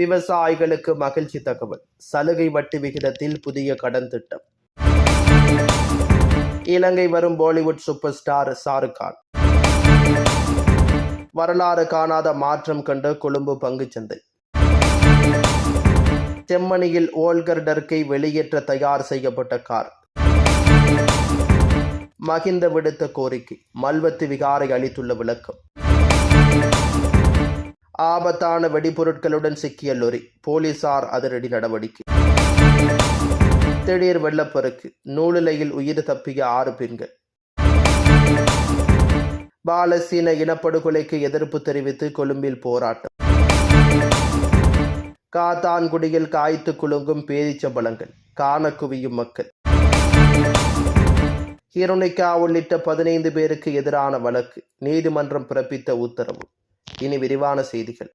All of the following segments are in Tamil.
விவசாயிகளுக்கு மகிழ்ச்சி தகவல். சலுகை வட்டி விகிதத்தில் புதிய கடன் திட்டம். இலங்கை வரும் Bollywood super star Shah Rukh Khan. வரலாறு காணாத மாற்றம் கண்ட கொழும்பு பங்குச்சந்தை. செம்மணியில் ஓல்கர் டர்க்கை வெளியேற்ற தயார் செய்யப்பட்ட கார். மகிந்த விடுத்த கோரிக்கை. மல்வத்து விகாரை அளித்துள்ள விளக்கம். ஆபத்தான வெடிபொருட்களுடன் சிக்கிய லொரி போலீசார் அதிரடி நடவடிக்கை. திடீர் வெள்ளப்பெருக்கு நூலிலையில் உயிர் தப்பிய ஆறு பெண்கள். பாலஸ்தீன இனப்படுகொலைக்கு எதிர்ப்பு தெரிவித்து கொழும்பில் போராட்டம். காத்தான்குடியில் காய்த்து குலுங்கும் பேரிச்சம்பழங்கள் காண குவியும் மக்கள். ஹிரோனிகா உள்ளிட்ட பதினைந்து பேருக்கு எதிரான வழக்கு நீதிமன்றம் பிறப்பித்த உத்தரவு. இனி விரிவான செய்திகள்.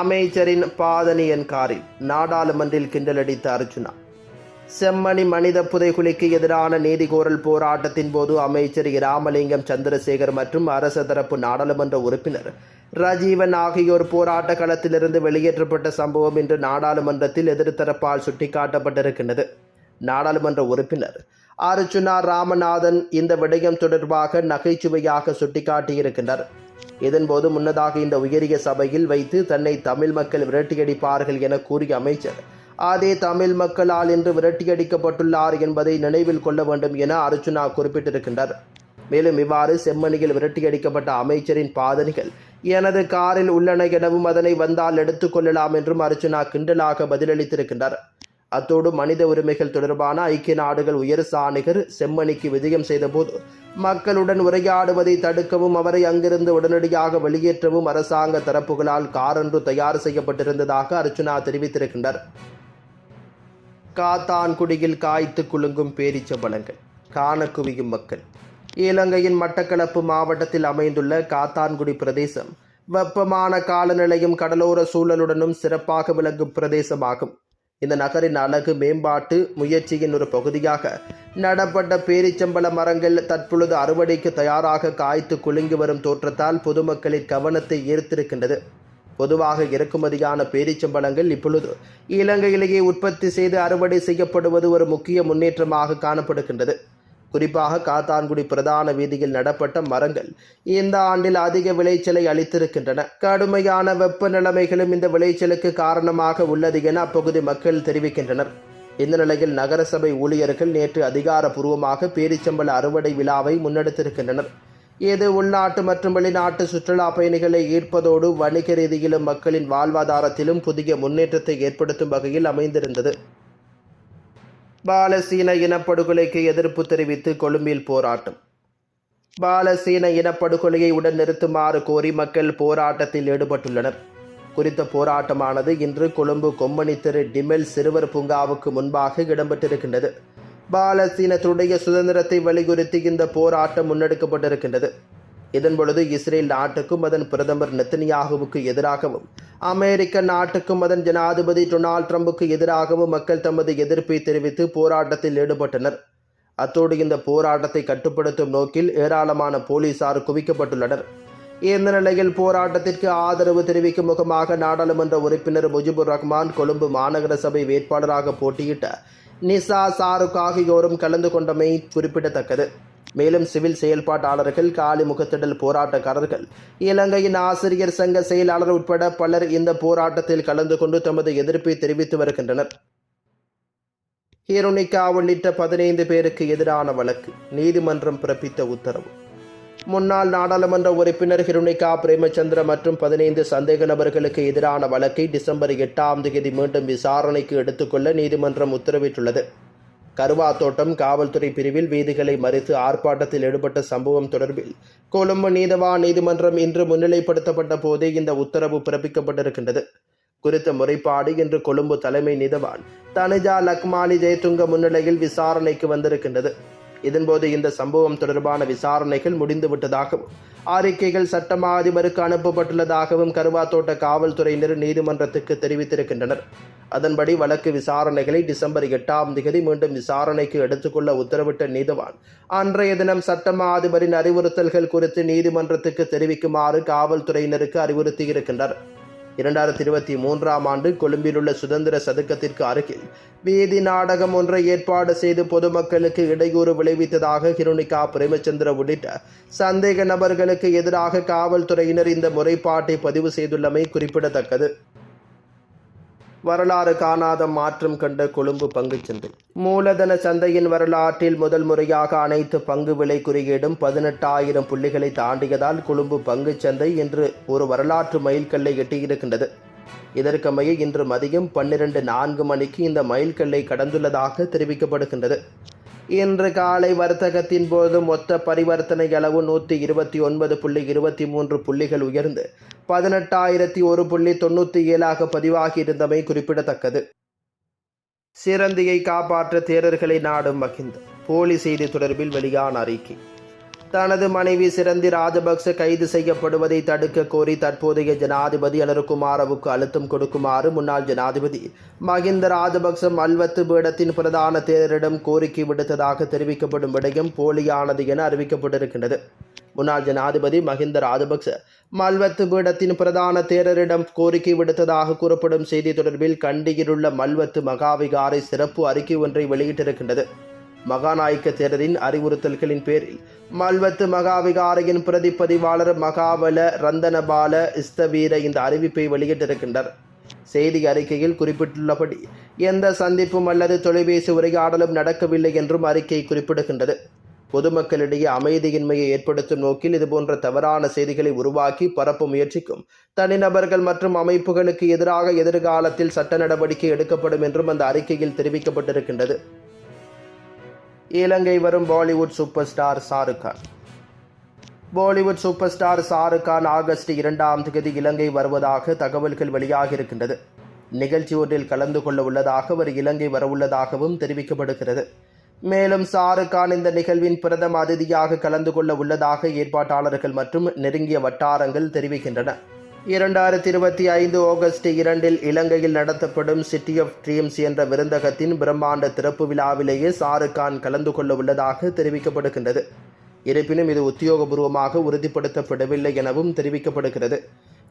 அமைச்சரின் பாதனியன் காரில் நாடாளுமன்றில் கிண்டலடித்த அர்ஜுனா. செம்மணி மனித புதைகுலிக்கு எதிரான நீதிகோரல் போராட்டத்தின் போது அமைச்சர் இராமலிங்கம் சந்திரசேகர் மற்றும் அரச தரப்பு நாடாளுமன்ற உறுப்பினர் ரஜீவன் ஆகியோர் போராட்ட களத்திலிருந்து வெளியேற்றப்பட்ட சம்பவம் இன்று நாடாளுமன்றத்தில் எதிர்த்தரப்பால் சுட்டிக்காட்டப்பட்டிருக்கின்றது. நாடாளுமன்ற உறுப்பினர் அர்ஜுனா ராமநாதன் இந்த விடயம் தொடர்பாக நகைச்சுவையாக சுட்டிக்காட்டியிருக்கின்றார். இதன்போது முன்னதாக இந்த உயரிய சபையில் வைத்து தன்னை தமிழ் மக்கள் விரட்டியடிப்பார்கள் என கூறிய அமைச்சர். அதே தமிழ் மக்களால் இன்று விரட்டியடிக்கப்பட்டுள்ளார் என்பதை நினைவில் கொள்ள வேண்டும் என அர்ஜுனா குறிப்பிட்டிருக்கின்றார். மேலும் இவ்வாறு செம்மணியில் விரட்டியடிக்கப்பட்ட அமைச்சரின் பாதணிகள் எனது காரில் உள்ளன எனவும் அதனை வந்தால் எடுத்துக்கொள்ளலாம் என்றும் அர்ஜுனா கிண்டலாக பதிலளித்திருக்கின்றார். அத்தோடு மனித உரிமைகள் தொடர்பான ஐக்கிய நாடுகள் உயர் சாணிகர் செம்மணிக்கு விஜயம் செய்தபோது மக்களுடன் உரையாடுவதை தடுக்கவும் அவரை அங்கிருந்து உடனடியாக வெளியேற்றவும் அரசாங்க தரப்புகளால் காரொன்று தயார் செய்யப்பட்டிருந்ததாக அர்ச்சுனா தெரிவித்திருக்கின்றார். காத்தான்குடியில் காய்த்து குலுங்கும் பேரிச்சம்பழங்கள் காண குவியும் மக்கள். இலங்கையின் மட்டக்களப்பு மாவட்டத்தில் அமைந்துள்ள காத்தான்குடி பிரதேசம் வெப்பமான காலநிலையும் கடலோர சூழலுடனும் சிறப்பாக விளங்கும் பிரதேசமாகும். இந்த நகரின் அழகு மேம்பாட்டு முயற்சியின் ஒரு பகுதியாக நடப்பட்ட பேரிச்சம்பழ மரங்கள் தற்பொழுது அறுவடைக்கு தயாராக காய்த்து குலுங்கி வரும் தோற்றத்தால் பொதுமக்களின் கவனத்தை ஈர்த்திருக்கின்றது. பொதுவாக இறக்குமதியான பேரிச்சம்பழங்கள் இப்பொழுது இலங்கையிலேயே உற்பத்தி செய்து அறுவடை செய்யப்படுவது ஒரு முக்கிய முன்னேற்றமாக காணப்படுகின்றது. குறிப்பாக காத்தான்குடி பிரதான வீதியில் நடப்பட்ட மரங்கள் இந்த ஆண்டில் அதிக விளைச்சலை அளித்திருக்கின்றன. கடுமையான வெப்ப நிலைமைகளும் இந்த விளைச்சலுக்கு காரணமாக உள்ளது என அப்பகுதி மக்கள் தெரிவிக்கின்றனர். இந்த நிலையில் நகரசபை ஊழியர்கள் நேற்று அதிகாரப்பூர்வமாக பேரிச்சம்பள அறுவடை விழாவை முன்னெடுத்திருக்கின்றனர். இது உள்நாட்டு மற்றும் வெளிநாட்டு சுற்றுலா பயணிகளை ஈர்ப்பதோடு வணிக ரீதியிலும் மக்களின் வாழ்வாதாரத்திலும் புதிய முன்னேற்றத்தை ஏற்படுத்தும் வகையில் அமைந்திருந்தது. பாலசீன இனப்படுகொலைக்கு எதிர்ப்பு தெரிவித்து கொழும்பில் போராட்டம். பாலசீன இனப்படுகொலையை உடன் நிறுத்துமாறு கோரி மக்கள் போராட்டத்தில் ஈடுபட்டுள்ளனர். குறித்த போராட்டமானது இன்று கொழும்பு கொம்மணி தெரு டிமெல் சிறுவர் பூங்காவுக்கு முன்பாக இடம்பெற்றிருக்கின்றது. பாலசீனத்துடைய சுதந்திரத்தை வலியுறுத்தி இந்த போராட்டம் முன்னெடுக்கப்பட்டிருக்கின்றது. இதன் பொழுது இஸ்ரேல் நாட்டுக்கும் அதன் பிரதமர் நெத்தனியாகுவுக்கு எதிராகவும் அமெரிக்க நாட்டுக்கும் அதன் ஜனாதிபதி டொனால்ட் ட்ரம்புக்கு எதிராகவும் மக்கள் தமது எதிர்ப்பை தெரிவித்து போராட்டத்தில் ஈடுபட்டனர். அத்தோடு இந்த போராட்டத்தை கட்டுப்படுத்தும் நோக்கில் ஏராளமான போலீசார் குவிக்கப்பட்டுள்ளனர். இந்த நிலையில் போராட்டத்திற்கு ஆதரவு தெரிவிக்கும் முகமாக நாடாளுமன்ற உறுப்பினர் முஜிபுர் ரஹ்மான் கொழும்பு மாநகர சபை வேட்பாளராக போட்டியிட்ட நிசா சாருக் ஆகியோரும் கலந்து கொண்டமை குறிப்பிடத்தக்கது. மேலும் சிவில் செயல்பாட்டாளர்கள் காலி முகத்திடல் போராட்டக்காரர்கள் இலங்கையின் ஆசிரியர் சங்க செயலாளர் உட்பட பலர் இந்த போராட்டத்தில் கலந்து கொண்டு தமது எதிர்ப்பை தெரிவித்து வருகின்றனர். ஹீரோனிகா உள்ளிட்ட பதினைந்து பேருக்கு எதிரான வழக்கு நீதிமன்றம் பிறப்பித்த உத்தரவு. முன்னாள் நாடாளுமன்ற உறுப்பினர் ஹிருணிகா பிரேமச்சந்திர மற்றும் பதினைந்து சந்தேக நபர்களுக்கு எதிரான வழக்கை டிசம்பர் எட்டாம் தேதி மீண்டும் விசாரணைக்கு எடுத்துக்கொள்ள நீதிமன்றம் உத்தரவிட்டுள்ளது. கருவாத்தோட்டம் காவல்துறை பிரிவில் வீதிகளை மறித்து ஆர்ப்பாட்டத்தில் ஈடுபட்ட சம்பவம் தொடர்பில் கொழும்பு நீதவான் நீதிமன்றம் இன்று முன்னிலைப்படுத்தப்பட்ட போதே இந்த உத்தரவு பிறப்பிக்கப்பட்டிருக்கின்றது. குறித்த முறைப்பாடு இன்று கொழும்பு தலைமை நீதவான் தனிஜா லக்மாலி ஜெயதுங்க முன்னிலையில் விசாரணைக்கு வந்திருக்கின்றது. இதன்போது இந்த சம்பவம் தொடர்பான விசாரணைகள் முடிந்துவிட்டதாகவும் அறிக்கைகள் சட்டமா அதிபருக்கு அனுப்பப்பட்டுள்ளதாகவும் கருவாத்தோட்ட காவல்துறையினர் நீதிமன்றத்துக்கு தெரிவித்திருக்கின்றனர். அதன்படி வழக்கு விசாரணைகளை டிசம்பர் எட்டாம் தேதி மீண்டும் விசாரணைக்கு எடுத்துக்கொள்ள உத்தரவிட்ட நீதிவான் அன்றைய தினம் சட்டமா அதிபரின் அறிவுறுத்தல்கள் குறித்து நீதிமன்றத்துக்கு தெரிவிக்குமாறு காவல்துறையினருக்கு அறிவுறுத்தியிருக்கின்றனர் இரண்டாயிரத்தி இருபத்தி மூன்றாம் ஆண்டு கொழும்பில் உள்ள சுதந்திர சதுக்கத்திற்கு அருகில் வீதி நாடகம் ஒன்றை ஏற்பாடு செய்து பொதுமக்களுக்கு இடையூறு விளைவித்ததாக ஹிருணிகா பிரேமச்சந்திர உள்ளிட்ட சந்தேக நபர்களுக்கு எதிராக காவல்துறையினர் இந்த முறைப்பாட்டை பதிவு செய்துள்ளமை குறிப்பிடத்தக்கது. வரலாறு காணாத மாற்றம் கண்ட கொழும்பு பங்குச் சந்தை. மூலதன சந்தையின் வரலாற்றில் முதல் முறையாக அனைத்து பங்கு விலை குறியீடும் பதினெட்டாயிரம் புள்ளிகளை தாண்டியதால் கொழும்பு பங்குச் சந்தை இன்று ஒரு வரலாற்று மைல்கல்லை எட்டியிருக்கின்றது. இதற்கமைய இன்று மதியம் பன்னிரண்டு நான்கு மணிக்கு இந்த மைல்கல்லை கடந்துள்ளதாக தெரிவிக்கப்படுகின்றது. இன்று காலை வர்த்தகத்தின் போது மொத்த பரிவர்த்தனை அளவு நூற்றி இருபத்தி ஒன்பது புள்ளி இருபத்தி மூன்று புள்ளிகள் உயர்ந்து பதினெட்டாயிரத்தி ஒரு புள்ளி தொண்ணூற்றி ஏழாக பதிவாகியிருந்தமை குறிப்பிடத்தக்கது. சிரந்தியை காப்பாற்ற தேரர்களை நாடும் மகிந்த போலி செய்தி தொடர்பில் வெளியான அறிக்கை. தனது மனைவி சிறந்தி ராஜபக்ச கைது செய்யப்படுவதை தடுக்க கோரி தற்போதைய ஜனாதிபதி அலருகுமாரவுக்கு அழுத்தம் கொடுக்குமாறு முன்னாள் ஜனாதிபதி மகிந்த ராஜபக்ச மல்வத்து பீடத்தின் பிரதான தேரரிடம் கோரிக்கை விடுத்ததாக தெரிவிக்கப்படும் விடயம் போலியானது என அறிவிக்கப்பட்டிருக்கின்றது. முன்னாள் ஜனாதிபதி மஹிந்த ராஜபக்ச மல்வத்து பீடத்தின் பிரதான தேரரிடம் கோரிக்கை விடுத்ததாக கூறப்படும் செய்தி தொடர்பில் கண்டியிலுள்ள மல்வத்து மகாவிகாரை சிறப்பு அறிக்கை ஒன்றை வெளியிட்டிருக்கின்றது. மகாநாயக்க தேரரின் அறிவுறுத்தல்களின் பேரில் மல்வத்து மகாவிகாரையின் பிரதிப்பதிவாளர் மகாபல ரந்தனபால இஸ்தவீர இந்த அறிவிப்பை வெளியிட்டிருக்கின்றார் செய்தி அறிக்கையில் குறிப்பிட்டுள்ளபடி எந்த சந்திப்பும் அல்லது தொலைபேசி உரையாடலும் நடக்கவில்லை என்றும் அறிக்கை குறிப்பிடுகின்றது. பொதுமக்களிடையே அமைதியின்மையை ஏற்படுத்தும் நோக்கில் இதுபோன்ற தவறான செய்திகளை உருவாக்கி பரப்ப முயற்சிக்கும் தனிநபர்கள் மற்றும் அமைப்புகளுக்கு எதிராக எதிர்காலத்தில் சட்ட நடவடிக்கை எடுக்கப்படும் என்றும் அந்த அறிக்கையில் தெரிவிக்கப்பட்டிருக்கின்றது. இலங்கை வரும் Bollywood super star Shah Rukh Khan. Bollywood super star Shah Rukh Khan August இரண்டாம் தேதி இலங்கை வருவதாக தகவல்கள் வெளியாகியிருக்கின்றது. நிகழ்ச்சி ஒன்றில் கலந்து கொள்ள உள்ளதாக அவர் இலங்கை வரவுள்ளதாகவும் தெரிவிக்கப்படுகிறது. மேலும் ஷாருக் கான் இந்த நிகழ்வின் பிரதம அதிதியாக கலந்து கொள்ள உள்ளதாக ஏற்பாட்டாளர்கள் மற்றும் நெருங்கிய வட்டாரங்கள் தெரிவிக்கின்றன. இரண்டாயிரத்தி இருபத்தி ஐந்து ஆகஸ்ட் இரண்டில் இலங்கையில் நடத்தப்படும் சிட்டி ஆஃப் ட்ரீம்ஸ் என்ற விருந்தகத்தின் பிரம்மாண்ட திறப்பு விழாவிலேயே ஷாருக்கான் கலந்து கொள்ள உள்ளதாக தெரிவிக்கப்படுகின்றது. இருப்பினும் இது உத்தியோகபூர்வமாக உறுதிப்படுத்தப்படவில்லை எனவும் தெரிவிக்கப்படுகிறது.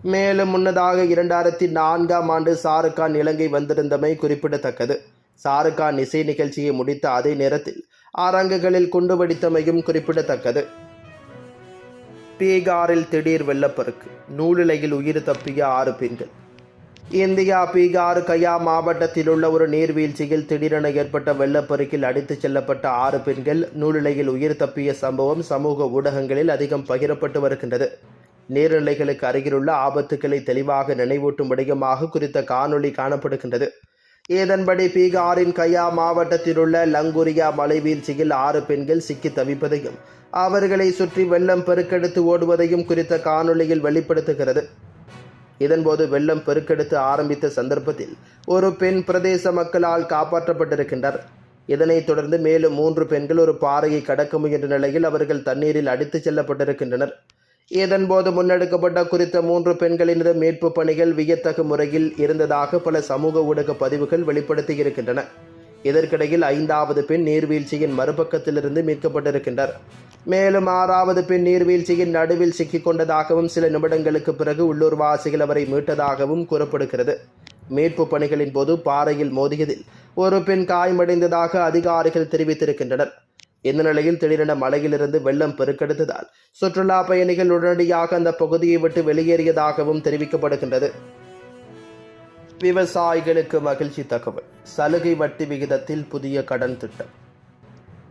மேலும் முன்னதாக இரண்டாயிரத்தி நான்காம் ஆண்டு ஷாருக்கான் இலங்கை வந்திருந்தமை குறிப்பிடத்தக்கது. ஷாருக்கான் இசை நிகழ்ச்சியை முடித்த அதே நேரத்தில் அரங்குகளில் குண்டு வெடித்தமையும் குறிப்பிடத்தக்கது. பீகாரில் திடீர் வெள்ளப்பெருக்கு. நூலிலையில் உயிர் தப்பிய ஆறு பெண்கள். இந்தியா பீகார் கயா மாவட்டத்தில் உள்ள ஒரு நீர்வீழ்ச்சியில் திடீரென ஏற்பட்ட வெள்ளப்பெருக்கில் அடித்துச் செல்லப்பட்ட ஆறு பெண்கள் நூலிலையில் உயிர் தப்பிய சம்பவம் சமூக ஊடகங்களில் அதிகம் பகிரப்பட்டு வருகின்றது. நீர்நிலைகளுக்கு அருகிலுள்ள ஆபத்துக்களை தெளிவாக நினைவூட்டும் விடயமாக குறித்த காணொளி காணப்படுகின்றது. இதன்படி பீகாரின் கயா மாவட்டத்தில் உள்ள லங்குரியா மலைவீழ்ச்சியில் ஆறு பெண்கள் சிக்கி தவிப்பதையும் அவர்களை சுற்றி வெள்ளம் பெருக்கெடுத்து ஓடுவதையும் குறித்த காணொளியில் வெளிப்படுத்துகிறது. இதன்போது வெள்ளம் பெருக்கெடுத்து ஆரம்பித்த சந்தர்ப்பத்தில் ஒரு பெண் பிரதேச மக்களால் காப்பாற்றப்பட்டிருக்கின்றனர். இதனைத் தொடர்ந்து மேலும் மூன்று பெண்கள் ஒரு பாறையை கடக்க முயன்ற நிலையில் அவர்கள் தண்ணீரில் அடித்துச் செல்லப்பட்டிருக்கின்றனர். இதன்போது முன்னெடுக்கப்பட்ட குறித்த மூன்று பெண்களினது மீட்பு பணிகள் வியத்தகு முறையில் இருந்ததாக பல சமூக ஊடக பதிவுகள் வெளிப்படுத்தியிருக்கின்றன இதற்கிடையில் ஐந்தாவது பெண் நீர்வீழ்ச்சியின் மறுபக்கத்திலிருந்து மீட்கப்பட்டிருக்கின்றார் மேலும் ஆறாவது பெண் நீர்வீழ்ச்சியின் நடுவில் சிக்கிக் கொண்டதாகவும் சில நிமிடங்களுக்கு பிறகு உள்ளூர்வாசிகள் அவரை மீட்டதாகவும் கூறப்படுகிறது. மீட்பு பணிகளின் போது பாறையில் மோதியதில் ஒரு பெண் காயமடைந்ததாக அதிகாரிகள் தெரிவித்திருக்கின்றனர். இந்த நிலையில் திடீரென மலையிலிருந்து வெள்ளம் பெருக்கெடுத்ததால் சுற்றுலா பயணிகள் உடனடியாக அந்த பகுதியை விட்டு வெளியேறியதாகவும் தெரிவிக்கப்படுகின்றது. விவசாயிகளுக்கு மகிழ்ச்சி தகவல். சலுகை வட்டி விகிதத்தில் புதிய கடன் திட்டம்.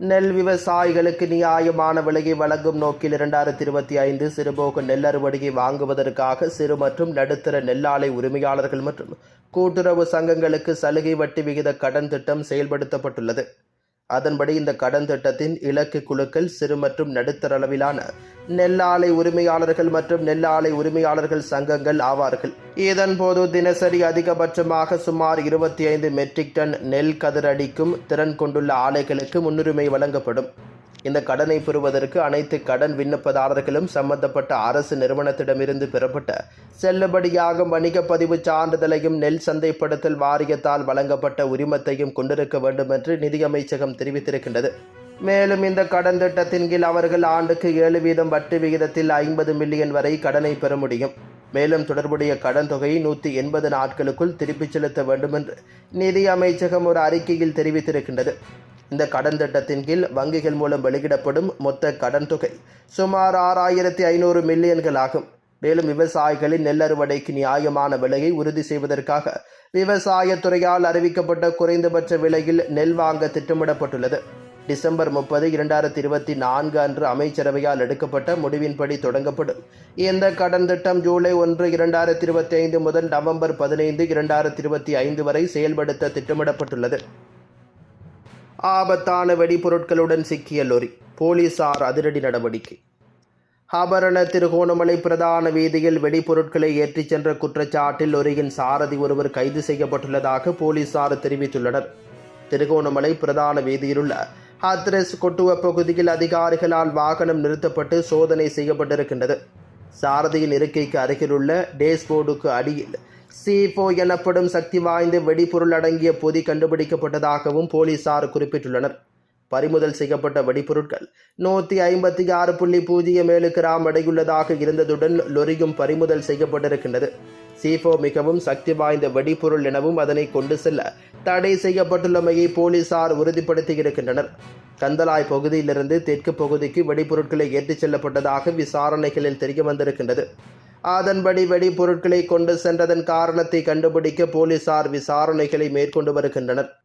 நெல் விவசாயிகளுக்கு நியாயமான விலையை வழங்கும் நோக்கில் இரண்டாயிரத்தி இருபத்தி ஐந்து சிறுபோக நெல் அறுவடையை வாங்குவதற்காக சிறு மற்றும் நடுத்தர நெல்லாலை உரிமையாளர்கள் மற்றும் கூட்டுறவு சங்கங்களுக்கு சலுகை வட்டி விகித கடன் திட்டம் செயல்படுத்தப்பட்டுள்ளது. அதன்படி இந்த கடன் திட்டத்தின் இலக்கு குழுக்கள் சிறு மற்றும் நடுத்தர அளவிலான நெல்லாலை உரிமையாளர்கள் மற்றும் நெல்லாலை உரிமையாளர்கள் சங்கங்கள் ஆவார்கள். இதன்போது தினசரி அதிகபட்சமாக சுமார் இருபத்தி ஐந்து மெட்ரிக் டன் நெல் கதிரடிக்கும் திறன் கொண்டுள்ள ஆலைகளுக்கு முன்னுரிமை வழங்கப்படும். இந்த கடனை பெறுவதற்கு அனைத்து கடன் விண்ணப்பதாரர்களும் சம்பந்தப்பட்ட அரசு நிறுவனத்திடமிருந்து பெறப்பட்ட செல்லுபடியாகும் வணிக பதிவு சான்றிதழையும் நெல் சந்தைப்படுத்தல் வாரியத்தால் வழங்கப்பட்ட உரிமத்தையும் கொண்டிருக்க வேண்டும் என்று நிதியமைச்சகம் தெரிவித்திருக்கின்றது. மேலும் இந்த கடன் திட்டத்தின் கீழ் அவர்கள் ஆண்டுக்கு ஏழு வீதம் வட்டி விகிதத்தில் ஐம்பது மில்லியன் வரை கடனை பெற முடியும். மேலும் தொடர்புடைய கடன் தொகையை நூற்றி எண்பது நாட்களுக்குள் திருப்பிச் செலுத்த வேண்டும் என்று நிதி அமைச்சகம் ஒரு அறிக்கையில் தெரிவித்திருக்கின்றது. இந்த கடன் திட்டத்தின் கீழ் வங்கிகள் மூலம் வெளியிடப்படும் மொத்த கடன் தொகை சுமார் ஆறாயிரத்தி ஐநூறு மில்லியன்கள் ஆகும். மேலும் விவசாயிகளின் நெல் அறுவடைக்கு நியாயமான விலையை உறுதி செய்வதற்காக விவசாயத்துறையால் அறிவிக்கப்பட்ட குறைந்தபட்ச விலையில் நெல் வாங்க திட்டமிடப்பட்டுள்ளது. டிசம்பர் முப்பது இரண்டாயிரத்தி இருபத்தி நான்கு அன்று அமைச்சரவையால் எடுக்கப்பட்ட முடிவின்படி தொடங்கப்படும். இந்த கடன் திட்டம் ஜூலை ஒன்று இரண்டாயிரத்தி இருபத்தி ஐந்து முதல் நவம்பர் பதினைந்து இரண்டாயிரத்தி இருபத்தி ஐந்து வரை செயல்படுத்த திட்டமிடப்பட்டுள்ளது. ஆபத்தான வெடிபொருட்களுடன் சிக்கிய லொரி. போலீசார் அதிரடி நடவடிக்கை. ஆபரண திருகோணமலை பிரதான வீதியில் வெடிபொருட்களை ஏற்றிச் சென்ற குற்றச்சாட்டில் லொரியின் சாரதி ஒருவர் கைது செய்யப்பட்டுள்ளதாக போலீசார் தெரிவித்துள்ளனர். திருகோணமலை பிரதான வீதியிலுள்ள ஹத்ரஸ் கொட்டுவ பகுதியில் அதிகாரிகளால் வாகனம் நிறுத்தப்பட்டு சோதனை செய்யப்பட்டிருக்கின்றது. சாரதியின் இருக்கைக்கு அருகிலுள்ள டேஷ்போர்டுக்கு அடியில் சிபோ எனப்படும் சக்தி வாய்ந்த வெடிபொருள் அடங்கிய பொதி கண்டுபிடிக்கப்பட்டதாகவும் போலீசார் குறிப்பிட்டுள்ளனர். பறிமுதல் செய்யப்பட்ட வெடிபொருட்கள் நூற்றி ஐம்பத்தி ஆறு புள்ளி பூஜ்ஜியம் ஏழு கிராம் எடையுள்ளதாக இருந்ததுடன் லொரியும் பறிமுதல் செய்யப்பட்டிருக்கின்றது. சிஃபோ மிகவும் சக்தி வாய்ந்த வெடிபொருள் எனவும் அதனை கொண்டு செல்ல தடை செய்யப்பட்டுள்ளமையை போலீசார் உறுதிப்படுத்தியிருக்கின்றனர் கந்தலாய் பகுதியிலிருந்து தெற்கு பகுதிக்கு வெடிபொருட்களை ஏற்றிச் செல்லப்பட்டதாக விசாரணைகளில் தெரிய வந்திருக்கின்றது. அதன்படி வெடிபொருட்களை கொண்டு சென்றதன் காரணத்தை கண்டுபிடிக்க போலீசார் விசாரணைகளை மேற்கொண்டு வருகின்றனர்.